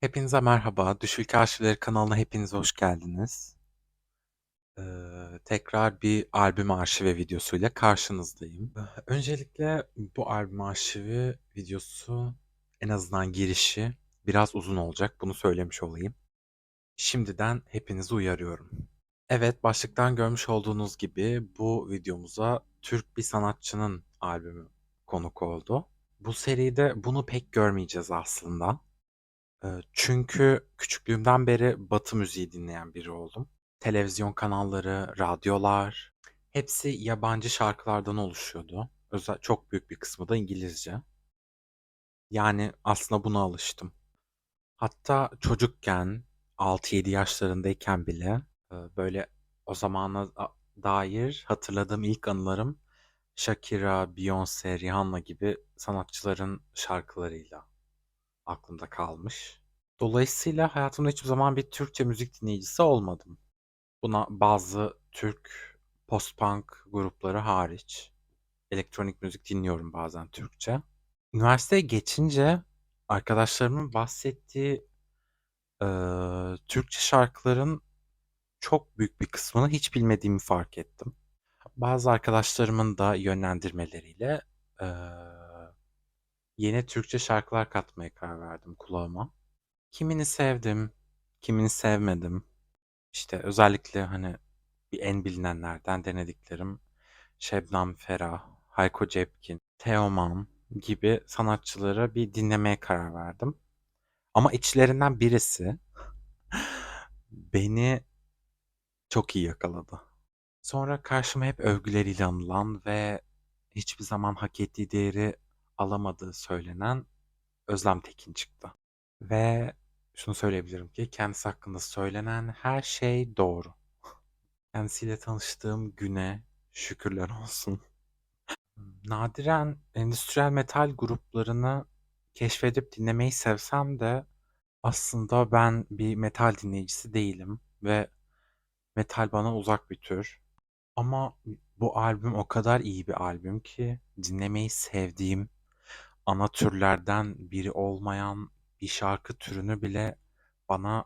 Hepinize merhaba. Düşük Arşivleri kanalına hepiniz hoş geldiniz. Eee, tekrar bir albüm arşivi videosuyla karşınızdayım. Öncelikle bu albüm arşivi videosu en azından girişi biraz uzun olacak. Bunu söylemiş olayım. Şimdiden hepinizi uyarıyorum. Evet, başlıktan görmüş olduğunuz gibi bu videomuza Türk bir sanatçının albümü konuk oldu. Bu seride bunu pek görmeyeceğiz aslında. Çünkü küçüklüğümden beri Batı müziği dinleyen biri oldum. Televizyon kanalları, radyolar hepsi yabancı şarkılardan oluşuyordu. Özel çok büyük bir kısmı da İngilizce. Yani aslında buna alıştım. Hatta çocukken 6-7 yaşlarındayken bile, böyle o zamana dair hatırladığım ilk anılarım Shakira, Beyoncé, Rihanna gibi sanatçıların şarkılarıyla aklımda kalmış. Dolayısıyla hayatımda hiçbir zaman bir Türkçe müzik dinleyicisi olmadım. Buna bazı Türk post-punk grupları hariç. Elektronik müzik dinliyorum bazen Türkçe. Üniversiteye geçince arkadaşlarımın bahsettiği eee, Türkçe şarkıların çok büyük bir kısmını hiç bilmediğimi fark ettim. Bazı arkadaşlarımın da yönlendirmeleriyle eee, yeni Türkçe şarkılar katmaya karar verdim kulağıma. Kimini sevdim, kimini sevmedim. İşte özellikle hani bir en bilinenlerden denediklerim Şebnem Ferah, Hayko Cepkin, Teoman gibi sanatçıları bir dinlemeye karar verdim. Ama içlerinden birisi beni çok iyi yakaladı. Sonra karşıma hep övgüleriyle anılan ve hiçbir zaman hak ettiği değeri alamadığı söylenen Özlem Tekin çıktı. Ve şunu söyleyebilirim ki kendisi hakkında söylenen her şey doğru. Kendisiyle tanıştığım güne şükürler olsun. Nadiren endüstriyel metal gruplarını keşfedip dinlemeyi sevsem de aslında ben bir metal dinleyicisi değilim ve metal bana uzak bir tür. Ama bu albüm o kadar iyi bir albüm ki dinlemeyi sevdiğim ana türlerden biri olmayan bir şarkı türünü bile bana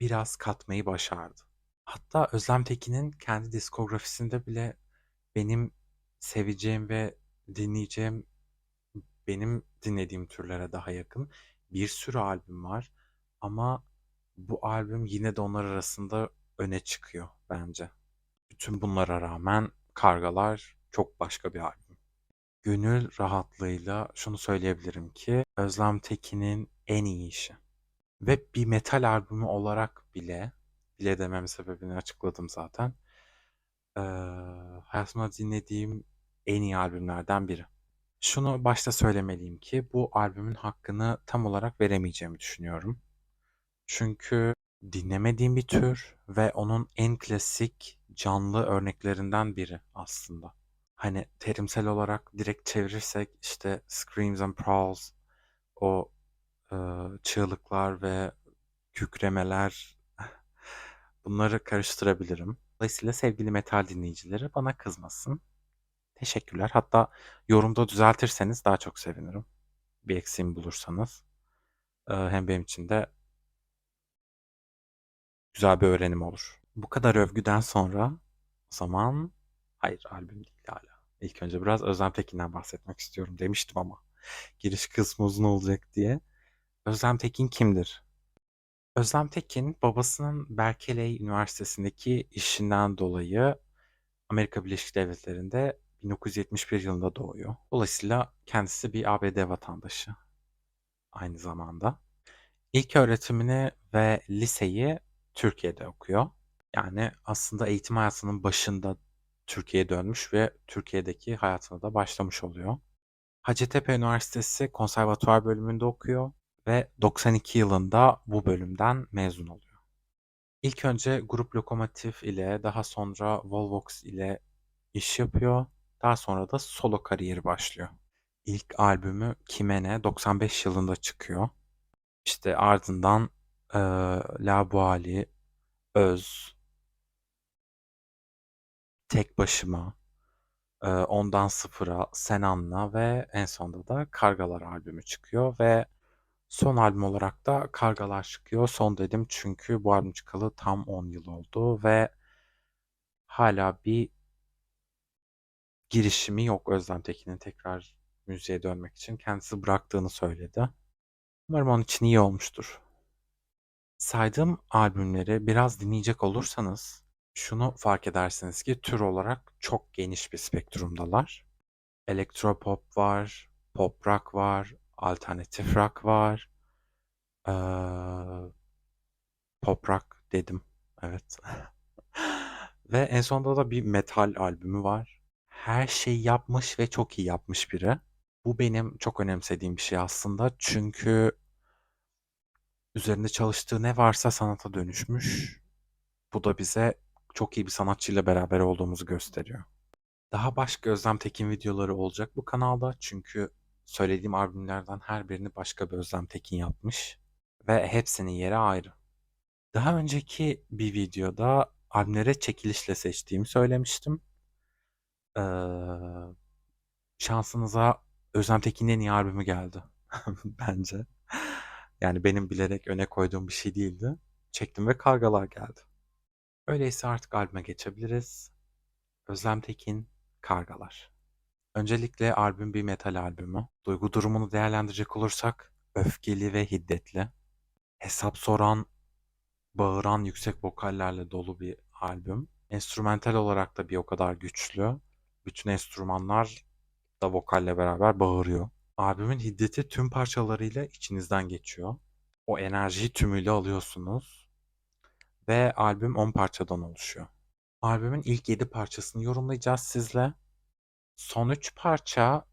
biraz katmayı başardı. Hatta Özlem Tekin'in kendi diskografisinde bile benim seveceğim ve dinleyeceğim, benim dinlediğim türlere daha yakın bir sürü albüm var. Ama bu albüm yine de onlar arasında öne çıkıyor bence. Bütün bunlara rağmen Kargalar çok başka bir albüm. Gönül rahatlığıyla şunu söyleyebilirim ki Özlem Tekin'in en iyi işi. Ve bir metal albümü olarak bile, bile dememin sebebini açıkladım zaten. Ee, hayatımda dinlediğim en iyi albümlerden biri. Şunu başta söylemeliyim ki bu albümün hakkını tam olarak veremeyeceğimi düşünüyorum. Çünkü dinlemediğim bir tür ve onun en klasik canlı örneklerinden biri aslında. Hani terimsel olarak direkt çevirirsek işte Screams and Prowls, o e, çığlıklar ve kükremeler bunları karıştırabilirim. Dolayısıyla sevgili metal dinleyicileri bana kızmasın. Teşekkürler. Hatta yorumda düzeltirseniz daha çok sevinirim. Bir eksiğimi bulursanız. Ee, hem benim için de güzel bir öğrenim olur. Bu kadar övgüden sonra o zaman hayır albüm değil hala. İlk önce biraz Özlem Tekin'den bahsetmek istiyorum demiştim ama giriş kısmı uzun olacak diye. Özlem Tekin kimdir? Özlem Tekin babasının Berkeley Üniversitesi'ndeki işinden dolayı Amerika Birleşik Devletleri'nde 1971 yılında doğuyor. Dolayısıyla kendisi bir ABD vatandaşı aynı zamanda. İlk öğretimini ve liseyi Türkiye'de okuyor. Yani aslında eğitim hayatının başında Türkiye'ye dönmüş ve Türkiye'deki hayatına da başlamış oluyor. Hacettepe Üniversitesi Konservatuvar bölümünde okuyor ve 92 yılında bu bölümden mezun oluyor. İlk önce Grup Lokomotif ile daha sonra Volvox ile iş yapıyor. Daha sonra da solo kariyeri başlıyor. İlk albümü Kime Ne 95 yılında çıkıyor. İşte ardından eee La Boali, Öz, Tek Başıma, eee, Ondan Sıfıra, Sen Anla ve en sonunda da Kargalar albümü çıkıyor ve Son albüm olarak da Kargalar çıkıyor. Son dedim çünkü bu albüm çıkalı tam 10 yıl oldu ve hala bir girişimi yok Özlem Tekin'in tekrar müziğe dönmek için. Kendisi bıraktığını söyledi. Umarım onun için iyi olmuştur. Saydığım albümleri biraz dinleyecek olursanız şunu fark edersiniz ki tür olarak çok geniş bir spektrumdalar. Elektropop var, pop rock var, alternatif rock var. Ee, pop rock dedim. Evet. Ve en sonunda da bir metal albümü var. Her şeyi yapmış ve çok iyi yapmış biri. Bu benim çok önemsediğim bir şey aslında. Çünkü üzerinde çalıştığı ne varsa sanata dönüşmüş. Bu da bize çok iyi bir sanatçıyla beraber olduğumuzu gösteriyor. Daha başka Özlem Tekin videoları olacak bu kanalda. Çünkü söylediğim albümlerden her birini başka bir Özlem Tekin yapmış. Ve hepsinin yeri ayrı. Daha önceki bir videoda albümlere çekilişle seçtiğimi söylemiştim. Ee, şansınıza Özlem Tekin'in en iyi albümü geldi. Bence. Yani benim bilerek öne koyduğum bir şey değildi. Çektim ve kargalar geldi. Öyleyse artık albüme geçebiliriz. Özlem Tekin, Kargalar. Öncelikle albüm bir metal albümü. Duygu durumunu değerlendirecek olursak öfkeli ve hiddetli. Hesap soran, bağıran yüksek vokallerle dolu bir albüm. Enstrümantal olarak da bir o kadar güçlü. Bütün enstrümanlar da vokalle beraber bağırıyor. Albümün hiddeti tüm parçalarıyla içinizden geçiyor. O enerjiyi tümüyle alıyorsunuz. Ve albüm 10 parçadan oluşuyor. Albümün ilk 7 parçasını yorumlayacağız sizle. Son 3 parça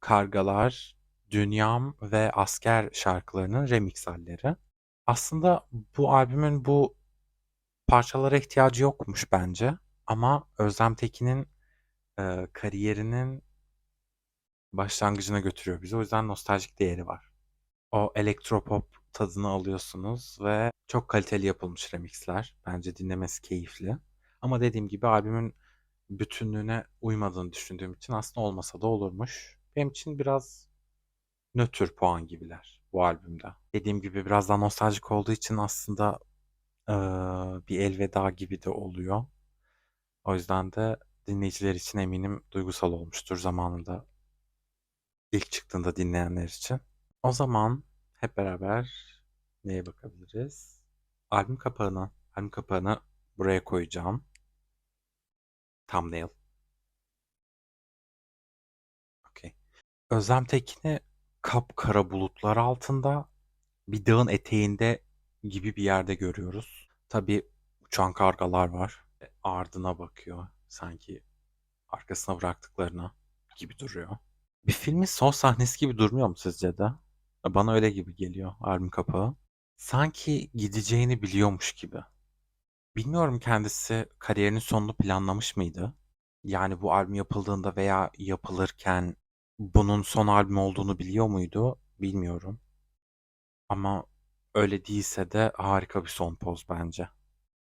Kargalar, Dünyam ve Asker şarkılarının remix halleri. Aslında bu albümün bu parçalara ihtiyacı yokmuş bence. Ama Özlem Tekin'in e, kariyerinin başlangıcına götürüyor bizi. O yüzden nostaljik değeri var. O elektropop tadını alıyorsunuz ve çok kaliteli yapılmış remixler. Bence dinlemesi keyifli. Ama dediğim gibi albümün bütünlüğüne uymadığını düşündüğüm için aslında olmasa da olurmuş. Benim için biraz nötr puan gibiler bu albümde. Dediğim gibi biraz daha nostaljik olduğu için aslında eee, bir elveda gibi de oluyor. O yüzden de dinleyiciler için eminim duygusal olmuştur zamanında ilk çıktığında dinleyenler için. O zaman hep beraber neye bakabiliriz? Albüm kapağına. Albüm kapağını buraya koyacağım. Thumbnail. Okey. Özlem Tekin'i kapkara bulutlar altında bir dağın eteğinde gibi bir yerde görüyoruz. Tabii uçan kargalar var. E, Ardına bakıyor. Sanki arkasına bıraktıklarına gibi duruyor. Bir filmin son sahnesi gibi durmuyor mu sizce de? Bana öyle gibi geliyor albüm kapağı. Sanki gideceğini biliyormuş gibi. Bilmiyorum kendisi kariyerinin sonunu planlamış mıydı? Yani bu albüm yapıldığında veya yapılırken bunun son albüm olduğunu biliyor muydu? Bilmiyorum. Ama öyle değilse de harika bir son poz bence.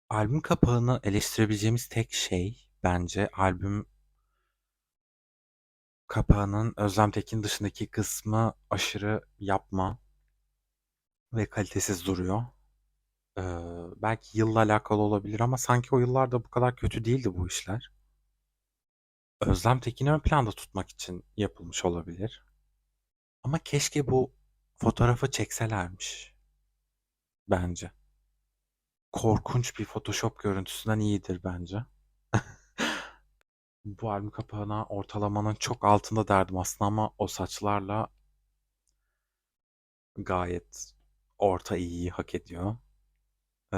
Albüm kapağını eleştirebileceğimiz tek şey bence albüm kapağının Özlem Tekin dışındaki kısmı aşırı yapma ve kalitesiz duruyor. Ee, belki yılla alakalı olabilir ama sanki o yıllarda bu kadar kötü değildi bu işler. Özlem Tekin'i ön planda tutmak için yapılmış olabilir. Ama keşke bu fotoğrafı çekselermiş. Bence. Korkunç bir Photoshop görüntüsünden iyidir bence. Bu albüm kapağına ortalamanın çok altında derdim aslında ama o saçlarla gayet orta iyiyi hak ediyor. Ee,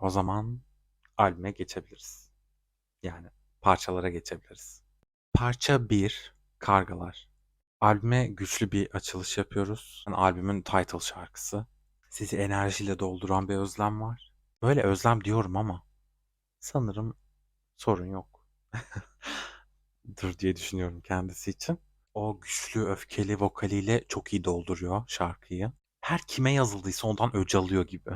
o zaman albüme geçebiliriz. Yani parçalara geçebiliriz. Parça 1 Kargalar. Albüme güçlü bir açılış yapıyoruz. Yani albümün title şarkısı. Sizi enerjiyle dolduran bir özlem var. Böyle özlem diyorum ama sanırım sorun yok. Dur diye düşünüyorum kendisi için. O güçlü öfkeli vokaliyle çok iyi dolduruyor şarkıyı. Her kime yazıldıysa ondan öc alıyor gibi.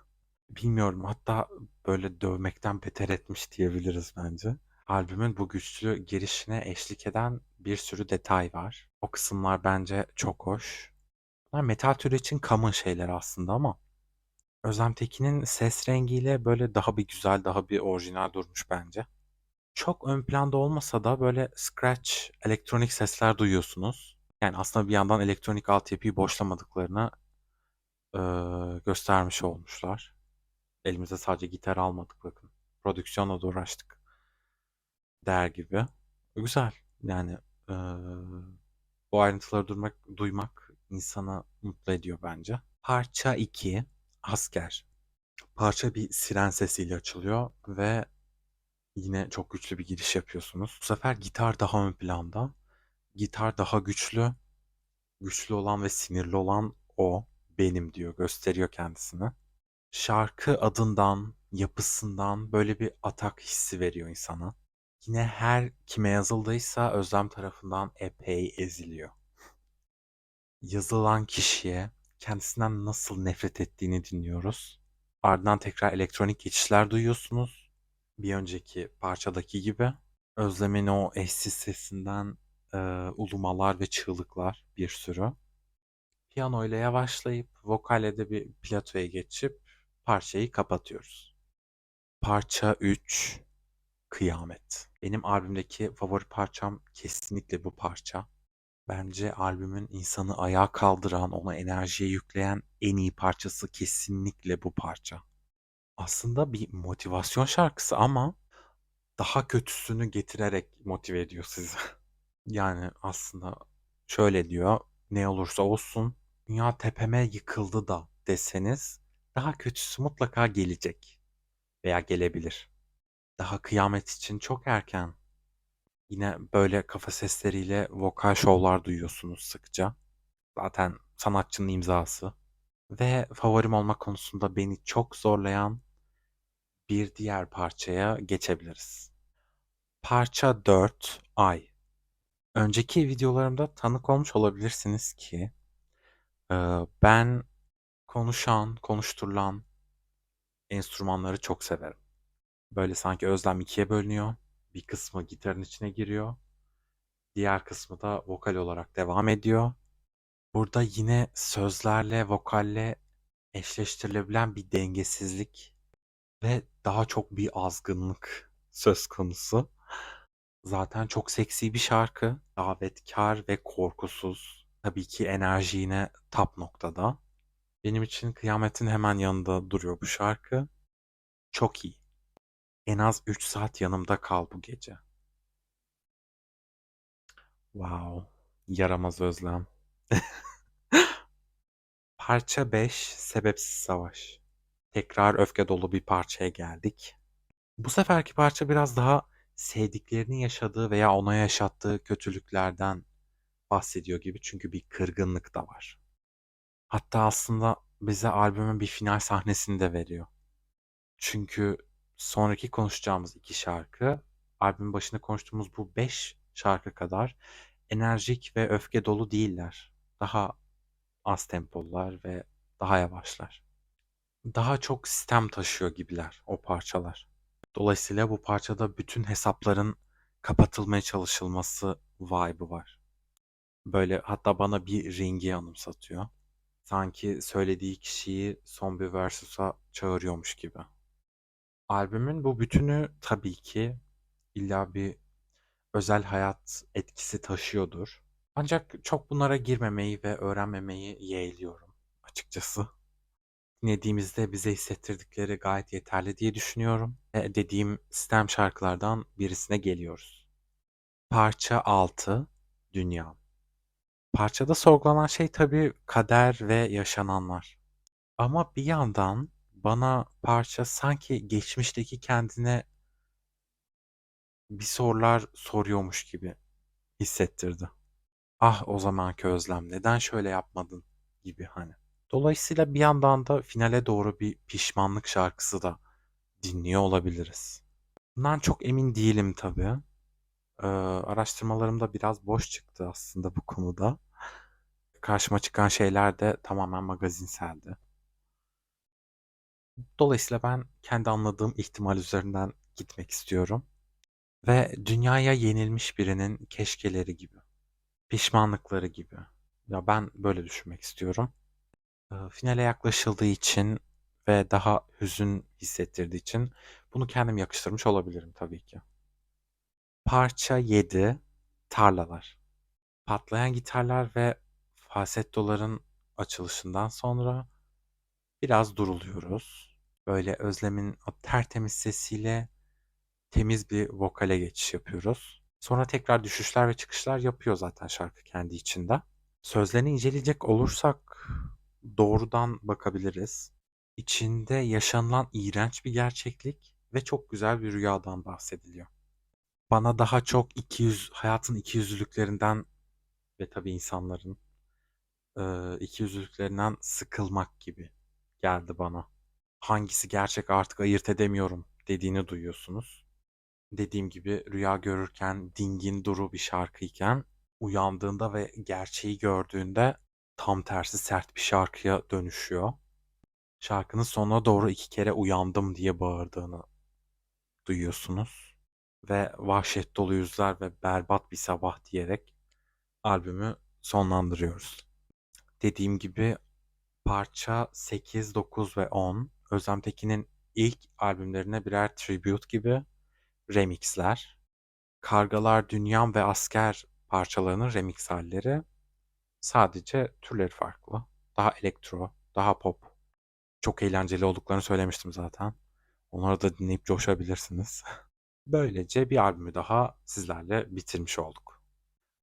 Bilmiyorum hatta böyle dövmekten beter etmiş diyebiliriz bence. Albümün bu güçlü girişine eşlik eden bir sürü detay var. O kısımlar bence çok hoş. Bunlar metal türü için common şeyler aslında ama Özlem Tekin'in ses rengiyle böyle daha bir güzel, daha bir orijinal durmuş bence. Çok ön planda olmasa da böyle scratch, elektronik sesler duyuyorsunuz. Yani aslında bir yandan elektronik altyapıyı boşlamadıklarını eee, göstermiş olmuşlar. Elimize sadece gitar almadık bakın. Prodüksiyonla da uğraştık. Der gibi. Güzel. Yani eee, bu ayrıntıları duymak, duymak insanı mutlu ediyor bence. Parça 2. Asker. Parça bir siren sesiyle açılıyor ve yine çok güçlü bir giriş yapıyorsunuz. Bu sefer gitar daha ön planda. Gitar daha güçlü. Güçlü olan ve sinirli olan o. Benim diyor. Gösteriyor kendisini. Şarkı adından, yapısından böyle bir atak hissi veriyor insana. Yine her kime yazıldıysa Özlem tarafından epey eziliyor. Yazılan kişiye kendisinden nasıl nefret ettiğini dinliyoruz. Ardından tekrar elektronik geçişler duyuyorsunuz. Bir önceki parçadaki gibi. Özlem'in o eşsiz sesinden e, ulumalar ve çığlıklar bir sürü. Piyano ile yavaşlayıp vokalle de bir platoya geçip parçayı kapatıyoruz. Parça 3 Kıyamet. Benim albümdeki favori parçam kesinlikle bu parça. Bence albümün insanı ayağa kaldıran, ona enerjiye yükleyen en iyi parçası kesinlikle bu parça. Aslında bir motivasyon şarkısı ama daha kötüsünü getirerek motive ediyor sizi. Yani aslında şöyle diyor, ne olursa olsun dünya tepeme yıkıldı da deseniz daha kötüsü mutlaka gelecek veya gelebilir. Daha kıyamet için çok erken. Yine böyle kafa sesleriyle vokal şovlar duyuyorsunuz sıkça. Zaten sanatçının imzası. Ve favorim olma konusunda beni çok zorlayan bir diğer parçaya geçebiliriz. Parça 4 Ay. Önceki videolarımda tanık olmuş olabilirsiniz ki e, ben konuşan, konuşturulan enstrümanları çok severim. Böyle sanki özlem ikiye bölünüyor. Bir kısmı gitarın içine giriyor. Diğer kısmı da vokal olarak devam ediyor. Burada yine sözlerle, vokalle eşleştirilebilen bir dengesizlik ve daha çok bir azgınlık söz konusu. Zaten çok seksi bir şarkı. Davetkar ve korkusuz. Tabii ki enerji top noktada. Benim için kıyametin hemen yanında duruyor bu şarkı. Çok iyi. En az 3 saat yanımda kal bu gece. Wow. Yaramaz özlem. Parça 5 Sebepsiz Savaş. Tekrar öfke dolu bir parçaya geldik. Bu seferki parça biraz daha sevdiklerinin yaşadığı veya ona yaşattığı kötülüklerden bahsediyor gibi çünkü bir kırgınlık da var. Hatta aslında bize albümün bir final sahnesini de veriyor. Çünkü sonraki konuşacağımız iki şarkı albümün başında konuştuğumuz bu beş şarkı kadar enerjik ve öfke dolu değiller. Daha az tempolular ve daha yavaşlar. Daha çok sistem taşıyor gibiler o parçalar. Dolayısıyla bu parçada bütün hesapların kapatılmaya çalışılması vibe'ı var. Böyle hatta bana bir ringi anımsatıyor. Sanki söylediği kişiyi son bir versus'a çağırıyormuş gibi. Albümün bu bütünü tabii ki illa bir özel hayat etkisi taşıyordur. Ancak çok bunlara girmemeyi ve öğrenmemeyi yeğliyorum açıkçası. Dinlediğimizde bize hissettirdikleri gayet yeterli diye düşünüyorum. Ve dediğim sistem şarkılardan birisine geliyoruz. Parça 6 Dünya. Parçada sorgulanan şey tabii kader ve yaşananlar. Ama bir yandan bana parça sanki geçmişteki kendine bir sorular soruyormuş gibi hissettirdi. Ah o zamanki özlem neden şöyle yapmadın gibi hani. Dolayısıyla bir yandan da finale doğru bir pişmanlık şarkısı da dinliyor olabiliriz. Bundan çok emin değilim tabii. Ee, araştırmalarımda biraz boş çıktı aslında bu konuda. Karşıma çıkan şeyler de tamamen magazinseldi. Dolayısıyla ben kendi anladığım ihtimal üzerinden gitmek istiyorum. Ve dünyaya yenilmiş birinin keşkeleri gibi, pişmanlıkları gibi, Ya, ben böyle düşünmek istiyorum. Finale yaklaşıldığı için ve daha hüzün hissettirdiği için bunu kendim yakıştırmış olabilirim tabii ki. Parça 7: Tarlalar. Patlayan gitarlar ve falsettoların açılışından sonra biraz duruluyoruz. Böyle Özlem'in o tertemiz sesiyle temiz bir vokale geçiş yapıyoruz. Sonra tekrar düşüşler ve çıkışlar yapıyor zaten şarkı kendi içinde. Sözlerini inceleyecek olursak doğrudan bakabiliriz. İçinde yaşanılan iğrenç bir gerçeklik ve çok güzel bir rüyadan bahsediliyor. Bana daha çok ikiyüz hayatın ikiyüzlülüklerinden ve tabii insanların, eee, ikiyüzlülüklerinden sıkılmak gibi geldi bana. Hangisi gerçek artık ayırt edemiyorum dediğini duyuyorsunuz. Dediğim gibi rüya görürken dingin duru bir şarkıyken uyandığında ve gerçeği gördüğünde tam tersi sert bir şarkıya dönüşüyor. Şarkının sonuna doğru 2 kere "Uyandım." diye bağırdığını duyuyorsunuz ve "Vahşet dolu yüzler ve berbat bir sabah." diyerek albümü sonlandırıyoruz. Dediğim gibi parça 8, 9 ve 10 Özlem Tekin'in ilk albümlerine birer tribute gibi remix'ler. Kargalar, Dünyam ve Asker parçalarının remix hâlleri. Sadece türleri farklı. Daha elektro, daha pop. Çok eğlenceli olduklarını söylemiştim zaten. Onları da dinleyip coşabilirsiniz. Böylece bir albümü daha sizlerle bitirmiş olduk.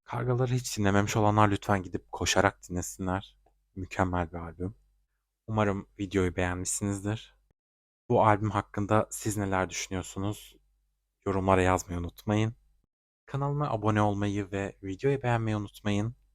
Kargaları hiç dinlememiş olanlar lütfen gidip koşarak dinlesinler. Mükemmel bir albüm. Umarım videoyu beğenmişsinizdir. Bu albüm hakkında siz neler düşünüyorsunuz? Yorumlara yazmayı unutmayın. Kanalıma abone olmayı ve videoyu beğenmeyi unutmayın.